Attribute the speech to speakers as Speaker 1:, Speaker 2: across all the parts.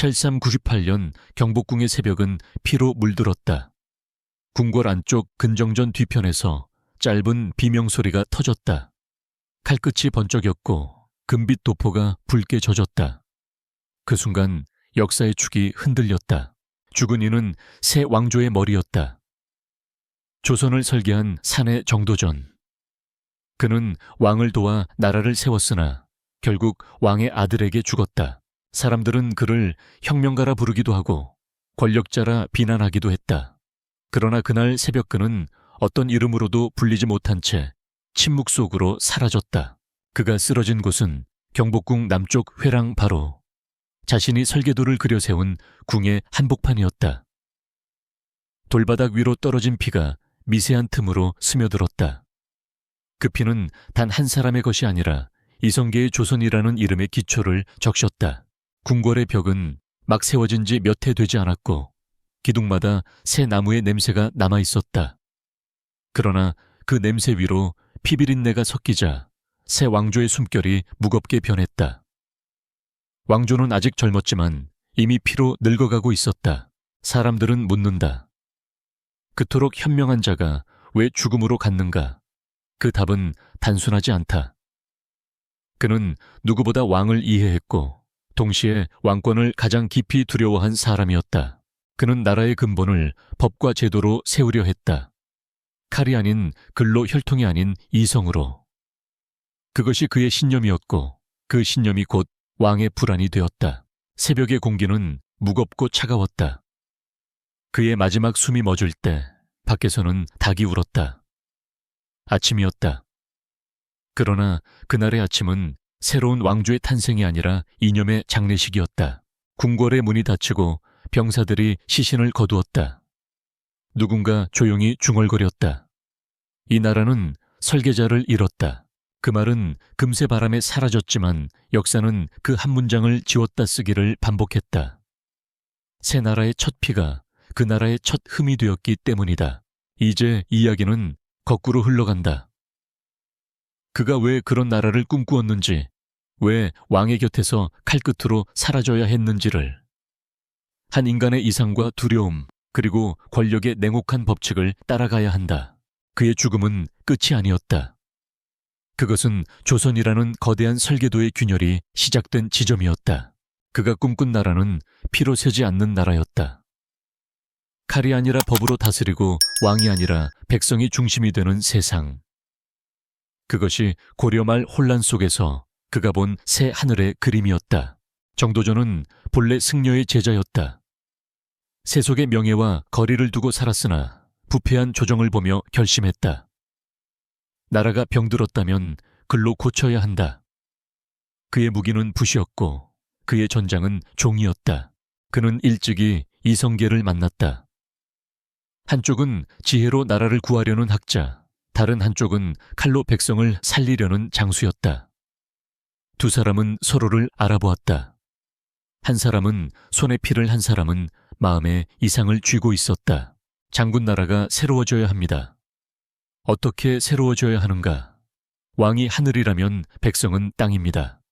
Speaker 1: 7398년 경복궁의 새벽은 피로 물들었다. 궁궐 안쪽 근정전 뒤편에서 짧은 비명소리가 터졌다. 칼끝이 번쩍였고 금빛 도포가 붉게 젖었다. 그 순간 역사의 축이 흔들렸다. 죽은 이는 새 왕조의 머리였다. 조선을 설계한 사내 정도전. 그는 왕을 도와 나라를 세웠으나 결국 왕의 아들에게 죽었다. 사람들은 그를 혁명가라 부르기도 하고 권력자라 비난하기도 했다. 그러나 그날 새벽 그는 어떤 이름으로도 불리지 못한 채 침묵 속으로 사라졌다. 그가 쓰러진 곳은 경복궁 남쪽 회랑 바로 자신이 설계도를 그려 세운 궁의 한복판이었다. 돌바닥 위로 떨어진 피가 미세한 틈으로 스며들었다. 그 피는 단 한 사람의 것이 아니라 이성계의 조선이라는 이름의 기초를 적셨다. 궁궐의 벽은 막 세워진 지 몇 해 되지 않았고 기둥마다 새 나무의 냄새가 남아 있었다. 그러나 그 냄새 위로 피비린내가 섞이자 새 왕조의 숨결이 무겁게 변했다. 왕조는 아직 젊었지만 이미 피로 늙어가고 있었다. 사람들은 묻는다. 그토록 현명한 자가 왜 죽음으로 갔는가? 그 답은 단순하지 않다. 그는 누구보다 왕을 이해했고 동시에 왕권을 가장 깊이 두려워한 사람이었다. 그는 나라의 근본을 법과 제도로 세우려 했다. 칼이 아닌 글로 혈통이 아닌 이성으로. 그것이 그의 신념이었고 그 신념이 곧 왕의 불안이 되었다. 새벽의 공기는 무겁고 차가웠다. 그의 마지막 숨이 멎을 때 밖에서는 닭이 울었다. 아침이었다. 그러나 그날의 아침은 새로운 왕조의 탄생이 아니라 이념의 장례식이었다. 궁궐의 문이 닫히고 병사들이 시신을 거두었다. 누군가 조용히 중얼거렸다. 이 나라는 설계자를 잃었다. 그 말은 금세 바람에 사라졌지만 역사는 그 한 문장을 지웠다 쓰기를 반복했다. 새 나라의 첫 피가 그 나라의 첫 흠이 되었기 때문이다. 이제 이야기는 거꾸로 흘러간다. 그가 왜 그런 나라를 꿈꾸었는지, 왜 왕의 곁에서 칼끝으로 사라져야 했는지를, 한 인간의 이상과 두려움, 그리고 권력의 냉혹한 법칙을 따라가야 한다. 그의 죽음은 끝이 아니었다. 그것은 조선이라는 거대한 설계도의 균열이 시작된 지점이었다. 그가 꿈꾼 나라는 피로 새지 않는 나라였다. 칼이 아니라 법으로 다스리고 왕이 아니라 백성이 중심이 되는 세상. 그것이 고려 말 혼란 속에서 그가 본 새 하늘의 그림이었다. 정도전은 본래 승려의 제자였다. 세속의 명예와 거리를 두고 살았으나 부패한 조정을 보며 결심했다. 나라가 병들었다면 글로 고쳐야 한다. 그의 무기는 붓이었고 그의 전장은 종이었다. 그는 일찍이 이성계를 만났다. 한쪽은 지혜로 나라를 구하려는 학자, 다른 한쪽은 칼로 백성을 살리려는 장수였다. 두 사람은 서로를 알아보았다. 한 사람은 손에 피를 한 사람은 마음에 이상을 쥐고 있었다. 장군 나라가 새로워져야 합니다. 어떻게 새로워져야 하는가? 왕이 하늘이라면 백성은 땅입니다.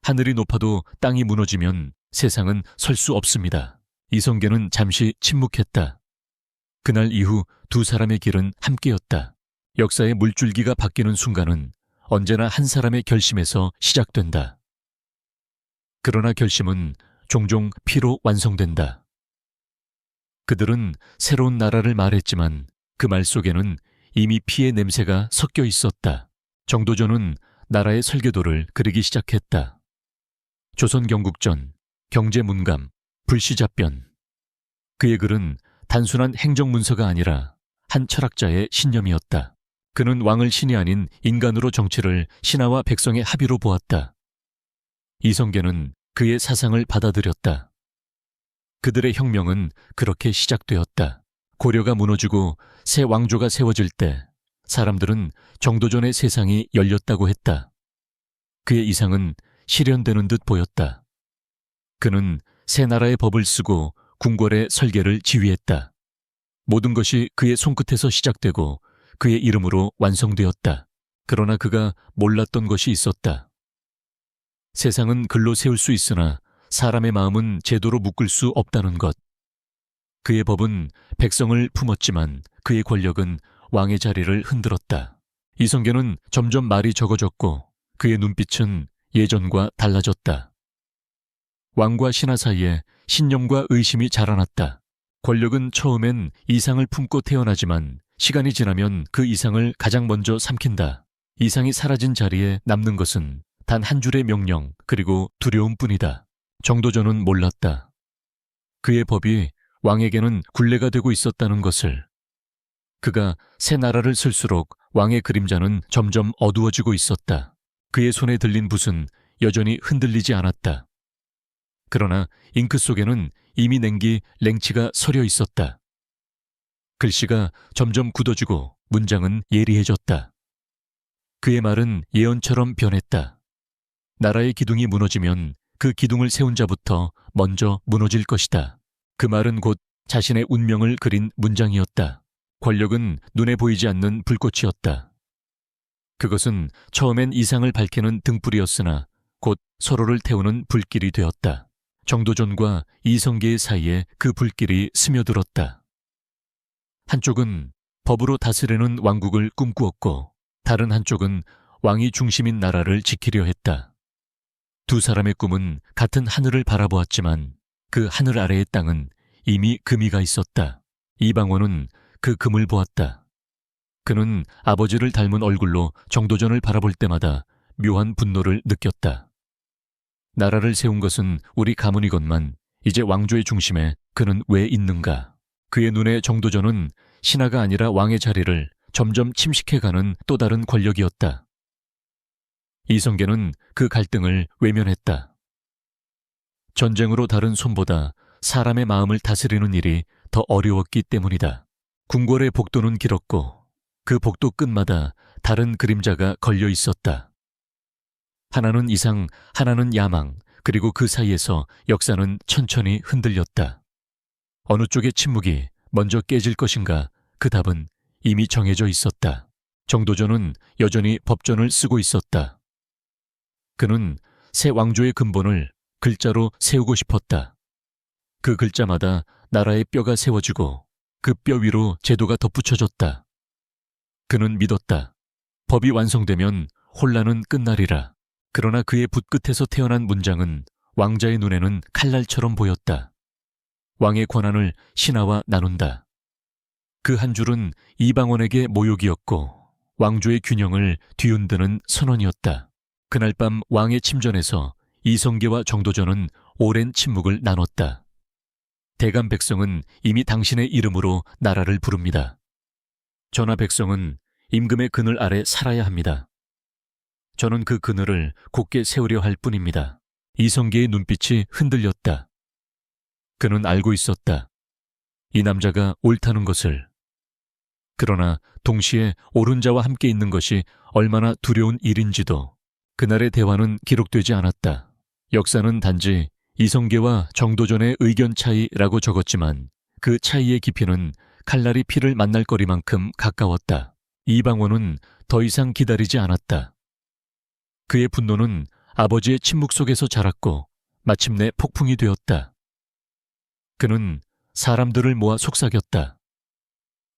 Speaker 1: 하늘이 높아도 땅이 무너지면 세상은 설 수 없습니다. 이성계는 잠시 침묵했다. 그날 이후 두 사람의 길은 함께였다. 역사의 물줄기가 바뀌는 순간은 언제나 한 사람의 결심에서 시작된다. 그러나 결심은 종종 피로 완성된다. 그들은 새로운 나라를 말했지만 그 말 속에는 이미 피의 냄새가 섞여 있었다. 정도전은 나라의 설계도를 그리기 시작했다. 조선 경국전, 경제문감, 불시잡변. 그의 글은 단순한 행정문서가 아니라 한 철학자의 신념이었다. 그는 왕을 신이 아닌 인간으로 정치를 신하와 백성의 합의로 보았다. 이성계는 그의 사상을 받아들였다. 그들의 혁명은 그렇게 시작되었다. 고려가 무너지고 새 왕조가 세워질 때 사람들은 정도전의 세상이 열렸다고 했다. 그의 이상은 실현되는 듯 보였다. 그는 새 나라의 법을 쓰고 궁궐의 설계를 지휘했다. 모든 것이 그의 손끝에서 시작되고 그의 이름으로 완성되었다. 그러나 그가 몰랐던 것이 있었다. 세상은 글로 세울 수 있으나 사람의 마음은 제도로 묶을 수 없다는 것. 그의 법은 백성을 품었지만 그의 권력은 왕의 자리를 흔들었다. 이성계는 점점 말이 적어졌고 그의 눈빛은 예전과 달라졌다. 왕과 신하 사이에 신념과 의심이 자라났다. 권력은 처음엔 이상을 품고 태어나지만 시간이 지나면 그 이상을 가장 먼저 삼킨다. 이상이 사라진 자리에 남는 것은 단 한 줄의 명령 그리고 두려움뿐이다. 정도전은 몰랐다. 그의 법이 왕에게는 굴레가 되고 있었다는 것을. 그가 새 나라를 쓸수록 왕의 그림자는 점점 어두워지고 있었다. 그의 손에 들린 붓은 여전히 흔들리지 않았다. 그러나 잉크 속에는 이미 냉기 랭치가 서려 있었다. 글씨가 점점 굳어지고 문장은 예리해졌다. 그의 말은 예언처럼 변했다. 나라의 기둥이 무너지면 그 기둥을 세운 자부터 먼저 무너질 것이다. 그 말은 곧 자신의 운명을 그린 문장이었다. 권력은 눈에 보이지 않는 불꽃이었다. 그것은 처음엔 이상을 밝히는 등불이었으나 곧 서로를 태우는 불길이 되었다. 정도전과 이성계의 사이에 그 불길이 스며들었다. 한쪽은 법으로 다스리는 왕국을 꿈꾸었고 다른 한쪽은 왕이 중심인 나라를 지키려 했다. 두 사람의 꿈은 같은 하늘을 바라보았지만 그 하늘 아래의 땅은 이미 금이가 있었다. 이방원은 그 금을 보았다. 그는 아버지를 닮은 얼굴로 정도전을 바라볼 때마다 묘한 분노를 느꼈다. 나라를 세운 것은 우리 가문이건만 이제 왕조의 중심에 그는 왜 있는가? 그의 눈에 정도전은 신하가 아니라 왕의 자리를 점점 침식해가는 또 다른 권력이었다. 이성계는 그 갈등을 외면했다. 전쟁으로 다른 손보다 사람의 마음을 다스리는 일이 더 어려웠기 때문이다. 궁궐의 복도는 길었고 그 복도 끝마다 다른 그림자가 걸려 있었다. 하나는 이상, 하나는 야망, 그리고 그 사이에서 역사는 천천히 흔들렸다. 어느 쪽의 침묵이 먼저 깨질 것인가 그 답은 이미 정해져 있었다. 정도전은 여전히 법전을 쓰고 있었다. 그는 새 왕조의 근본을 글자로 세우고 싶었다. 그 글자마다 나라의 뼈가 세워지고 그 뼈 위로 제도가 덧붙여졌다. 그는 믿었다. 법이 완성되면 혼란은 끝나리라. 그러나 그의 붓끝에서 태어난 문장은 왕자의 눈에는 칼날처럼 보였다. 왕의 권한을 신하와 나눈다. 그 한 줄은 이방원에게 모욕이었고 왕조의 균형을 뒤흔드는 선언이었다. 그날 밤 왕의 침전에서 이성계와 정도전은 오랜 침묵을 나눴다. 대감 백성은 이미 당신의 이름으로 나라를 부릅니다. 전하 백성은 임금의 그늘 아래 살아야 합니다. 저는 그 그늘을 곧게 세우려 할 뿐입니다. 이성계의 눈빛이 흔들렸다. 그는 알고 있었다. 이 남자가 옳다는 것을. 그러나 동시에 옳은 자와 함께 있는 것이 얼마나 두려운 일인지도 그날의 대화는 기록되지 않았다. 역사는 단지 이성계와 정도전의 의견 차이라고 적었지만 그 차이의 깊이는 칼날이 피를 만날 거리만큼 가까웠다. 이방원은 더 이상 기다리지 않았다. 그의 분노는 아버지의 침묵 속에서 자랐고 마침내 폭풍이 되었다. 그는 사람들을 모아 속삭였다.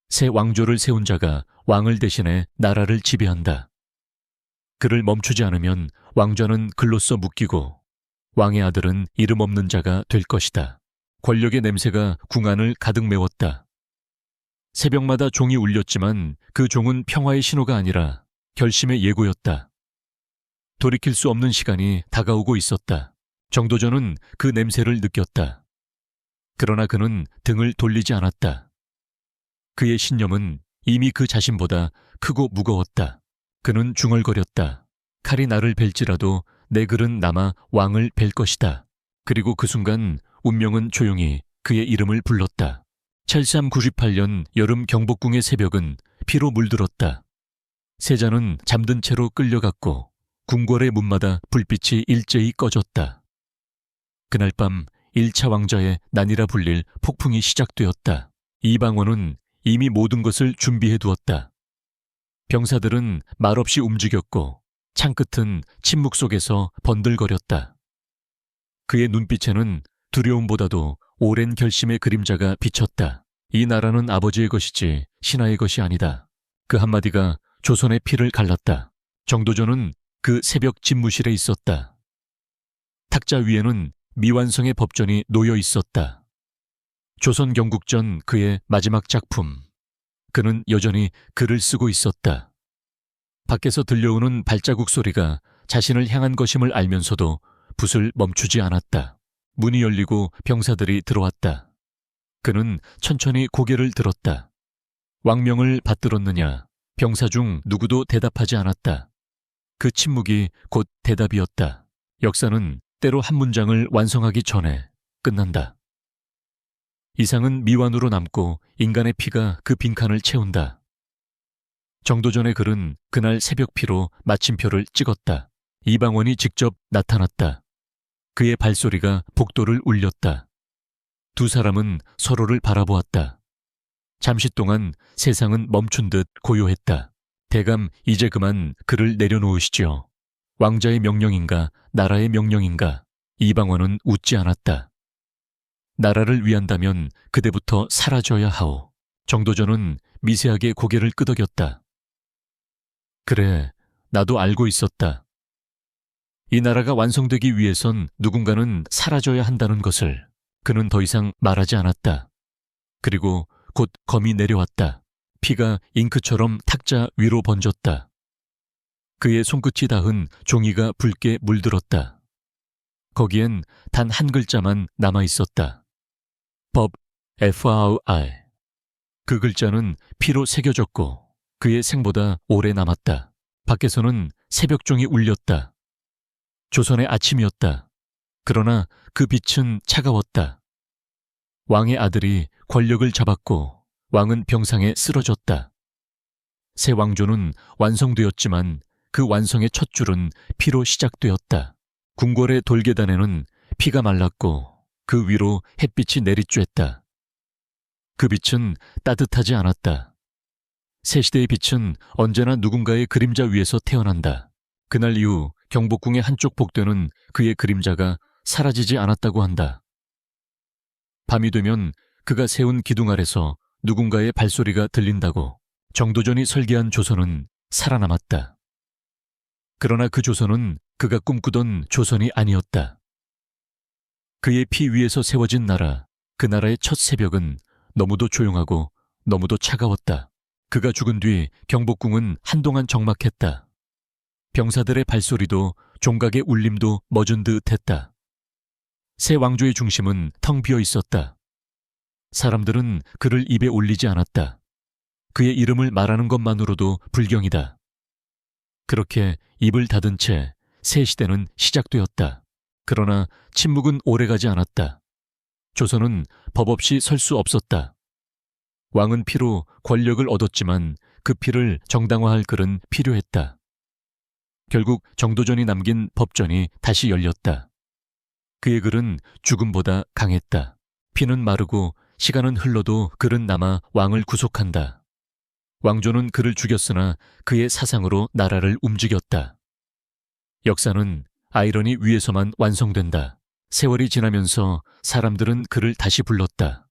Speaker 1: 새 왕조를 세운 자가 왕을 대신해 나라를 지배한다. 그를 멈추지 않으면 왕좌는 글로써 묶이고 왕의 아들은 이름 없는 자가 될 것이다. 권력의 냄새가 궁안을 가득 메웠다. 새벽마다 종이 울렸지만 그 종은 평화의 신호가 아니라 결심의 예고였다. 돌이킬 수 없는 시간이 다가오고 있었다. 정도전은 그 냄새를 느꼈다. 그러나 그는 등을 돌리지 않았다. 그의 신념은 이미 그 자신보다 크고 무거웠다. 그는 중얼거렸다. 칼이 나를 벨지라도 내 글은 남아 왕을 벨 것이다. 그리고 그 순간 운명은 조용히 그의 이름을 불렀다. 7398년 여름 경복궁의 새벽은 피로 물들었다. 세자는 잠든 채로 끌려갔고 궁궐의 문마다 불빛이 일제히 꺼졌다. 그날 밤 1차 왕자의 난이라 불릴 폭풍이 시작되었다. 이방원은 이미 모든 것을 준비해 두었다. 병사들은 말없이 움직였고 창끝은 침묵 속에서 번들거렸다. 그의 눈빛에는 두려움보다도 오랜 결심의 그림자가 비쳤다. 이 나라는 아버지의 것이지 신하의 것이 아니다. 그 한마디가 조선의 피를 갈랐다. 정도전은 그 새벽 집무실에 있었다. 탁자 위에는 미완성의 법전이 놓여 있었다. 조선 경국 전 그의 마지막 작품. 그는 여전히 글을 쓰고 있었다. 밖에서 들려오는 발자국 소리가 자신을 향한 것임을 알면서도 붓을 멈추지 않았다. 문이 열리고 병사들이 들어왔다. 그는 천천히 고개를 들었다. 왕명을 받들었느냐? 병사 중 누구도 대답하지 않았다. 그 침묵이 곧 대답이었다. 역사는 때로 한 문장을 완성하기 전에 끝난다. 이상은 미완으로 남고 인간의 피가 그 빈칸을 채운다. 정도전의 글은 그날 새벽 피로 마침표를 찍었다. 이방원이 직접 나타났다. 그의 발소리가 복도를 울렸다. 두 사람은 서로를 바라보았다. 잠시 동안 세상은 멈춘 듯 고요했다. 대감 이제 그만 글을 내려놓으시지요. 왕자의 명령인가 나라의 명령인가 이방원은 웃지 않았다. 나라를 위한다면 그대부터 사라져야 하오. 정도전은 미세하게 고개를 끄덕였다. 그래, 나도 알고 있었다. 이 나라가 완성되기 위해선 누군가는 사라져야 한다는 것을 그는 더 이상 말하지 않았다. 그리고 곧 검이 내려왔다. 피가 잉크처럼 탁자 위로 번졌다. 그의 손끝이 닿은 종이가 붉게 물들었다. 거기엔 단 한 글자만 남아 있었다. 법 FRI. 그 글자는 피로 새겨졌고 그의 생보다 오래 남았다. 밖에서는 새벽종이 울렸다. 조선의 아침이었다. 그러나 그 빛은 차가웠다. 왕의 아들이 권력을 잡았고 왕은 병상에 쓰러졌다. 새 왕조는 완성되었지만 그 완성의 첫 줄은 피로 시작되었다. 궁궐의 돌계단에는 피가 말랐고 그 위로 햇빛이 내리쬐었다. 그 빛은 따뜻하지 않았다. 새 시대의 빛은 언제나 누군가의 그림자 위에서 태어난다. 그날 이후 경복궁의 한쪽 복도는 그의 그림자가 사라지지 않았다고 한다. 밤이 되면 그가 세운 기둥 아래서 누군가의 발소리가 들린다고 정도전이 설계한 조선은 살아남았다. 그러나 그 조선은 그가 꿈꾸던 조선이 아니었다. 그의 피 위에서 세워진 나라, 그 나라의 첫 새벽은 너무도 조용하고 너무도 차가웠다. 그가 죽은 뒤 경복궁은 한동안 적막했다. 병사들의 발소리도 종각의 울림도 멎은 듯 했다. 새 왕조의 중심은 텅 비어 있었다. 사람들은 그를 입에 올리지 않았다. 그의 이름을 말하는 것만으로도 불경이다. 그렇게 입을 닫은 채 새 시대는 시작되었다. 그러나 침묵은 오래가지 않았다. 조선은 법 없이 설 수 없었다. 왕은 피로 권력을 얻었지만 그 피를 정당화할 글은 필요했다. 결국 정도전이 남긴 법전이 다시 열렸다. 그의 글은 죽음보다 강했다. 피는 마르고 시간은 흘러도 글은 남아 왕을 구속한다. 왕조는 그를 죽였으나 그의 사상으로 나라를 움직였다. 역사는 아이러니 위에서만 완성된다. 세월이 지나면서 사람들은 그를 다시 불렀다.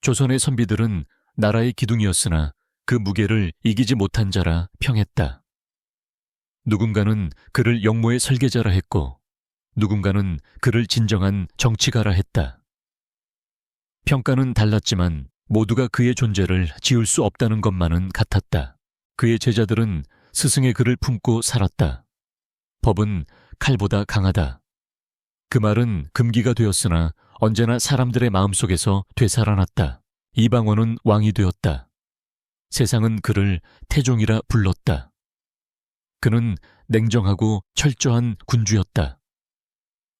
Speaker 1: 조선의 선비들은 나라의 기둥이었으나 그 무게를 이기지 못한 자라 평했다. 누군가는 그를 영모의 설계자라 했고 누군가는 그를 진정한 정치가라 했다. 평가는 달랐지만 모두가 그의 존재를 지울 수 없다는 것만은 같았다. 그의 제자들은 스승의 글을 품고 살았다. 법은 칼보다 강하다. 그 말은 금기가 되었으나 언제나 사람들의 마음속에서 되살아났다. 이방원은 왕이 되었다. 세상은 그를 태종이라 불렀다. 그는 냉정하고 철저한 군주였다.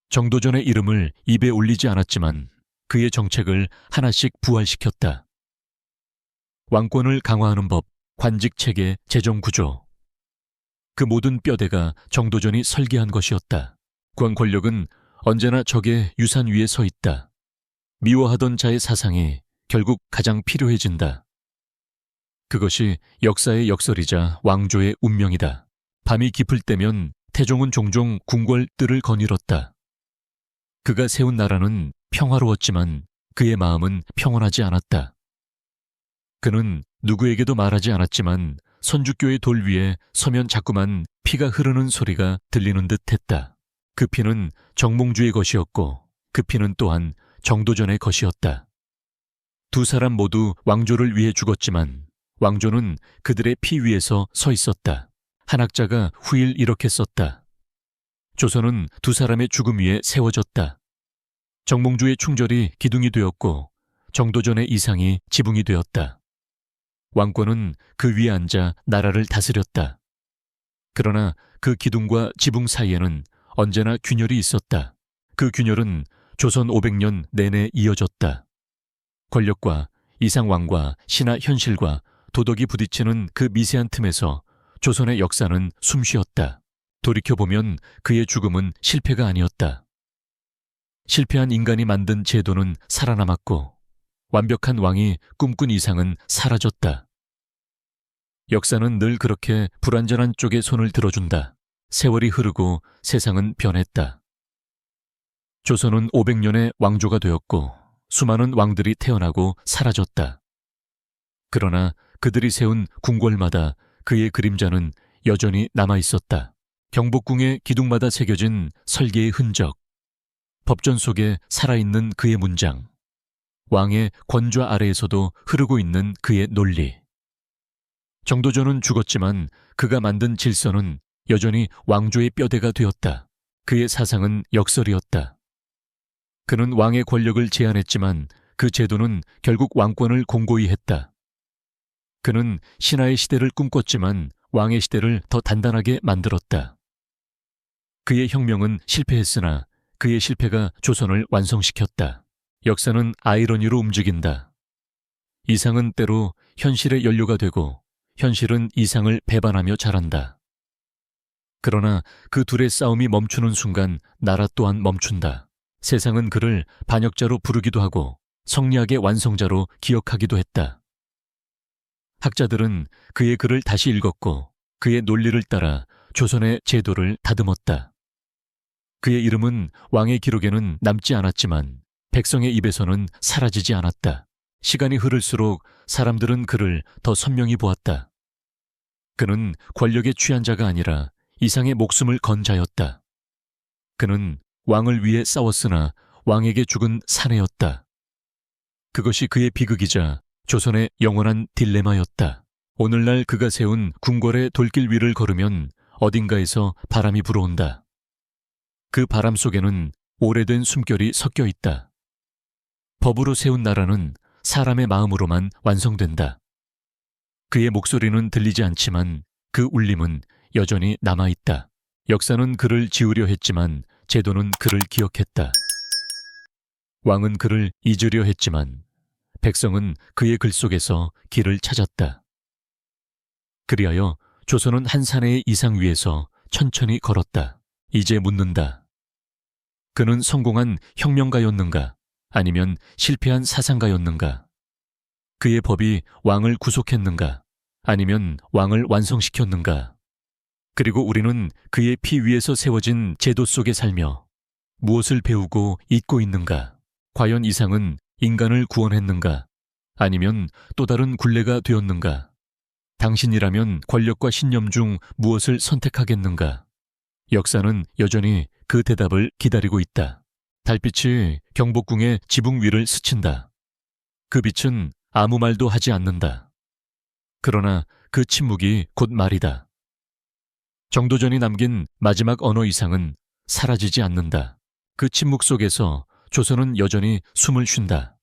Speaker 1: 정도전의 이름을 입에 올리지 않았지만 그의 정책을 하나씩 부활시켰다. 왕권을 강화하는 법, 관직 체계, 재정 구조, 그 모든 뼈대가 정도전이 설계한 것이었다. 권 권력은 언제나 적의 유산 위에 서 있다. 미워하던 자의 사상이 결국 가장 필요해진다. 그것이 역사의 역설이자 왕조의 운명이다. 밤이 깊을 때면 태종은 종종 궁궐 뜰을 거닐었다. 그가 세운 나라는 평화로웠지만 그의 마음은 평온하지 않았다. 그는 누구에게도 말하지 않았지만 선주교의 돌 위에 서면 자꾸만 피가 흐르는 소리가 들리는 듯 했다. 그 피는 정몽주의 것이었고 그 피는 또한 정도전의 것이었다. 두 사람 모두 왕조를 위해 죽었지만 왕조는 그들의 피 위에서 서 있었다. 한 학자가 후일 이렇게 썼다. 조선은 두 사람의 죽음 위에 세워졌다. 정몽주의 충절이 기둥이 되었고 정도전의 이상이 지붕이 되었다. 왕권은 그 위에 앉아 나라를 다스렸다. 그러나 그 기둥과 지붕 사이에는 언제나 균열이 있었다. 그 균열은 조선 500년 내내 이어졌다. 권력과 이상왕과 신화 현실과 도덕이 부딪히는 그 미세한 틈에서 조선의 역사는 숨쉬었다. 돌이켜보면 그의 죽음은 실패가 아니었다. 실패한 인간이 만든 제도는 살아남았고 완벽한 왕이 꿈꾼 이상은 사라졌다. 역사는 늘 그렇게 불완전한 쪽에 손을 들어준다. 세월이 흐르고 세상은 변했다. 조선은 500년의 왕조가 되었고 수많은 왕들이 태어나고 사라졌다. 그러나 그들이 세운 궁궐마다 그의 그림자는 여전히 남아 있었다. 경복궁의 기둥마다 새겨진 설계의 흔적, 법전 속에 살아있는 그의 문장, 왕의 권좌 아래에서도 흐르고 있는 그의 논리. 정도전은 죽었지만 그가 만든 질서는 여전히 왕조의 뼈대가 되었다. 그의 사상은 역설이었다. 그는 왕의 권력을 제한했지만 그 제도는 결국 왕권을 공고히 했다. 그는 신하의 시대를 꿈꿨지만 왕의 시대를 더 단단하게 만들었다. 그의 혁명은 실패했으나 그의 실패가 조선을 완성시켰다. 역사는 아이러니로 움직인다. 이상은 때로 현실의 연료가 되고 현실은 이상을 배반하며 자란다. 그러나 그 둘의 싸움이 멈추는 순간 나라 또한 멈춘다. 세상은 그를 반역자로 부르기도 하고 성리학의 완성자로 기억하기도 했다. 학자들은 그의 글을 다시 읽었고 그의 논리를 따라 조선의 제도를 다듬었다. 그의 이름은 왕의 기록에는 남지 않았지만 백성의 입에서는 사라지지 않았다. 시간이 흐를수록 사람들은 그를 더 선명히 보았다. 그는 권력에 취한 자가 아니라 이상의 목숨을 건 자였다. 그는 왕을 위해 싸웠으나 왕에게 죽은 사내였다. 그것이 그의 비극이자 조선의 영원한 딜레마였다. 오늘날 그가 세운 궁궐의 돌길 위를 걸으면 어딘가에서 바람이 불어온다. 그 바람 속에는 오래된 숨결이 섞여 있다. 법으로 세운 나라는 사람의 마음으로만 완성된다. 그의 목소리는 들리지 않지만 그 울림은 여전히 남아있다. 역사는 그를 지우려 했지만 제도는 그를 기억했다. 왕은 그를 잊으려 했지만 백성은 그의 글 속에서 길을 찾았다. 그리하여 조선은 한 사내의 이상 위에서 천천히 걸었다. 이제 묻는다. 그는 성공한 혁명가였는가? 아니면 실패한 사상가였는가? 그의 법이 왕을 구속했는가? 아니면 왕을 완성시켰는가? 그리고 우리는 그의 피 위에서 세워진 제도 속에 살며 무엇을 배우고 잊고 있는가? 과연 이상은 인간을 구원했는가? 아니면 또 다른 굴레가 되었는가? 당신이라면 권력과 신념 중 무엇을 선택하겠는가? 역사는 여전히 그 대답을 기다리고 있다. 달빛이 경복궁의 지붕 위를 스친다. 그 빛은 아무 말도 하지 않는다. 그러나 그 침묵이 곧 말이다. 정도전이 남긴 마지막 언어 이상은 사라지지 않는다. 그 침묵 속에서 조선은 여전히 숨을 쉰다.